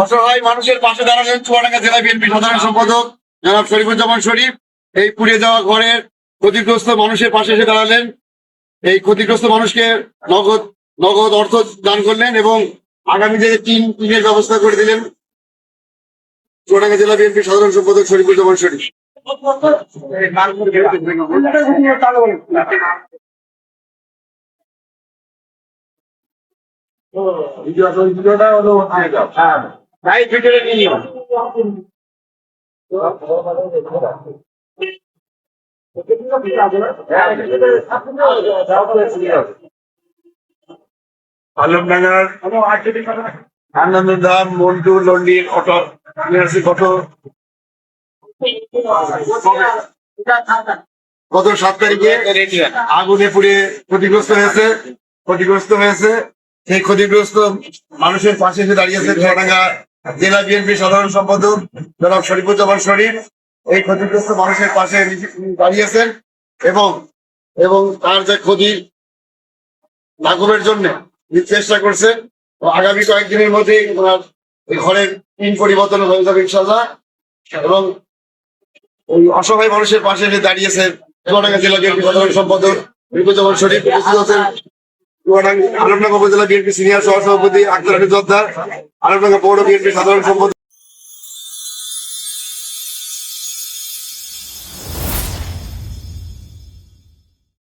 অসহায় মানুষের পাশে দাঁড়ালেন চুয়াডাঙ্গা জেলা বিএনপি সাধারণ সম্পাদক জনাব শরীফুজ্জামান শরীফ। এই পুড়িয়ে যাওয়া ঘরের ক্ষতিগ্রস্ত মানুষের পাশে এসে দাঁড়ালেন। এই ক্ষতিগ্রস্ত মানুষকে নগদ নগদ অর্থ দান করলেন এবং আগামী দিনে টিম টিমের ব্যবস্থা করে দিলেন চুয়াডাঙ্গা জেলা বিএনপি সাধারণ সম্পাদক শরীফুজ্জামান শরীফ। ভাই, ভিতরে নিয়ে আলমডাঙ্গার আনন্দ মন্টু, লন্ডির, অটো অটো গত সাত তারিখে? আগুনে পুড়ে ক্ষতিগ্রস্ত হয়েছে ক্ষতিগ্রস্ত হয়েছে। সেই ক্ষতিগ্রস্ত মানুষের পাশে এসে দাঁড়িয়েছে চুয়াডাঙ্গা জেলা বিএনপি সাধারণ সম্পাদক জনাব শরীফুজ্জামান শরীফ এই ক্ষতিগ্রস্ত মানুষের পাশে দাঁড়িয়েছেন এবং এবং তার যে ক্ষতি লাঘবের জন্য চেষ্টা করছে আগামী কয়েকদিনের মধ্যেই ওনার ঘরের তিন পরিবর্তন হয়ে যাবে ইনশাল্লাহ এবং ওই অসহায় মানুষের পাশে দাঁড়িয়েছে জেলা বিএনপি সাধারণ সম্পাদক রিপুজ্জামান শরীফ আলমডাঙ্গা উপজেলা বিএনপি সিনিয়র সহসভাপতি আক্তার আলী জোদ্দার আলমডাঙ্গা পৌর বিএনপি সাধারণ সম্পাদক